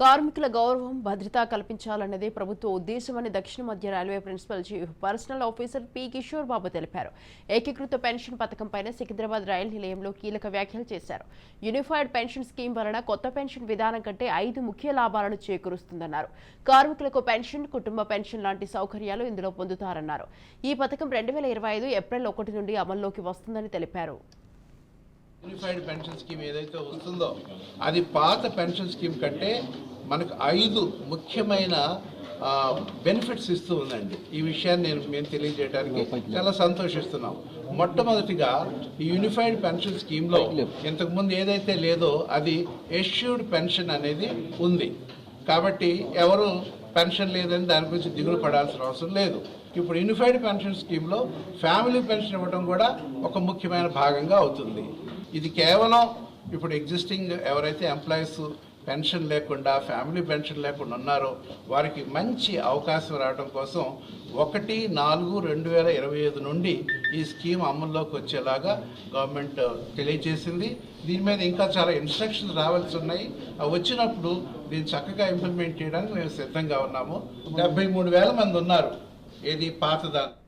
కార్మికుల గౌరవం భద్రత కల్పించాలన్నదే ప్రభుత్వ ఉద్దేశమని దక్షిణ మధ్య railway principal chief personnel officer P Kishore Babu తెలిపారు. ఏకీకృత పెన్షన్ పథకంపైన సికింద్రాబాద్ రైలు నిలయంలో కీలక వ్యాఖ్యలు చేశారు. యూనిఫైడ్ పెన్షన్ స్కీమ్ వలన కొత్త పెన్షన్ విధానం కంటే ఐదు ముఖ్య లాభాలను చేకూరుస్తుందన్నారు. కార్మికులకు పెన్షన్ కుటుంబ పెన్షన్ లాంటి సౌకర్యాలు ఇందులో పొందుతారన్నారు. ఈ పథకం రెండు వేల ఇరవై ఐదు ఏప్రిల్ ఒకటి నుండి అమల్లోకి వస్తుందని తెలిపారు. యూనిఫైడ్ పెన్షన్ స్కీమ్ ఏదైతే వస్తుందో అది పాత పెన్షన్ స్కీమ్ కంటే మనకు ఐదు ముఖ్యమైన బెనిఫిట్స్ ఇస్తూ ఉందండి. ఈ విషయాన్ని నేను మేము తెలియజేయడానికి చాలా సంతోషిస్తున్నాం. మొట్టమొదటిగా ఈ యూనిఫైడ్ పెన్షన్ స్కీమ్లో ఇంతకుముందు ఏదైతే లేదో అది ఎష్యూర్డ్ పెన్షన్ అనేది ఉంది. కాబట్టి ఎవరు పెన్షన్ లేదని దాని గురించి దిగులు పడాల్సిన అవసరం లేదు. ఇప్పుడు యూనిఫైడ్ పెన్షన్ స్కీమ్లో ఫ్యామిలీ పెన్షన్ ఇవ్వడం కూడా ఒక ముఖ్యమైన భాగంగా అవుతుంది. ఇది కేవలం ఇప్పుడు ఎగ్జిస్టింగ్ ఎవరైతే ఎంప్లాయీస్ పెన్షన్ లేకుండా ఫ్యామిలీ పెన్షన్ లేకుండా ఉన్నారో వారికి మంచి అవకాశం రావడం కోసం ఒకటి నాలుగు రెండు వేల ఇరవై ఐదు నుండి ఈ స్కీమ్ అమల్లోకి వచ్చేలాగా గవర్నమెంట్ తెలియజేసింది. దీని మీద ఇంకా చాలా ఇన్స్ట్రక్షన్స్ రావాల్సి ఉన్నాయి. అవి వచ్చినప్పుడు దీన్ని చక్కగా ఇంప్లిమెంట్ చేయడానికి మేము సిద్ధంగా ఉన్నాము. డెబ్బై మూడు వేల మంది ఉన్నారు. ఏది పాతదాన్ని